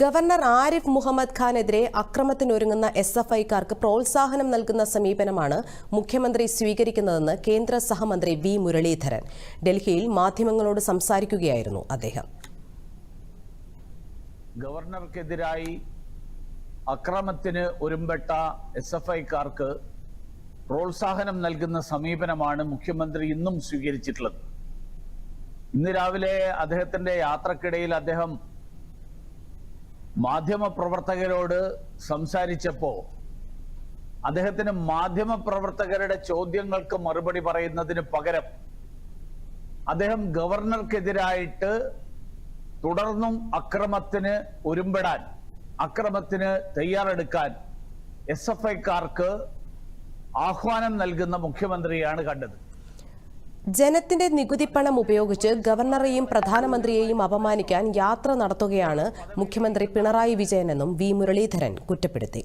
Governor Arif Muhammad ഖാനെതിരെ അക്രമത്തിനൊരുങ്ങുന്ന S F ഐക്കാർക്ക് പ്രോത്സാഹനം നൽകുന്ന സമീപനമാണ് മുഖ്യമന്ത്രി സ്വീകരിക്കുന്നതെന്ന് കേന്ദ്ര സഹമന്ത്രി വി മുരളീധരൻ. ഡൽഹിയിൽ മാധ്യമങ്ങളോട് സംസാരിക്കുകയായിരുന്നു അദ്ദേഹം. ഗവർണർക്കെതിരായി അക്രമത്തിന് ഒരുമ്പെട്ട എസ് എഫ് ഐക്കാർക്ക് പ്രോത്സാഹനം നൽകുന്ന സമീപനമാണ് മുഖ്യമന്ത്രി ഇന്നും സ്വീകരിച്ചിട്ടുള്ളത്. ഇന്ന് രാവിലെ അദ്ദേഹത്തിന്റെ യാത്രക്കിടയിൽ അദ്ദേഹം മാധ്യമപ്രവർത്തകരോട് സംസാരിച്ചപ്പോ അദ്ദേഹത്തിന് മാധ്യമപ്രവർത്തകരുടെ ചോദ്യങ്ങൾക്ക് മറുപടി പറയുന്നതിന് പകരം അദ്ദേഹം ഗവർണർക്കെതിരായിട്ട് തുടർന്നും അക്രമത്തിന് ഒരുമ്പെടാൻ അക്രമത്തിന് തയ്യാറെടുക്കാൻ എസ് എഫ് ഐക്കാർക്ക് ആഹ്വാനം നൽകുന്ന മുഖ്യമന്ത്രിയാണ് കണ്ടത്. ജനത്തിന്റെ നികുതി പണം ഉപയോഗിച്ച് ഗവർണറെയും പ്രധാനമന്ത്രിയെയും അപമാനിക്കാൻ യാത്ര നടത്തുകയാണ് മുഖ്യമന്ത്രി പിണറായി വിജയനെന്നും വി മുരളീധരൻ കുറ്റപ്പെടുത്തി.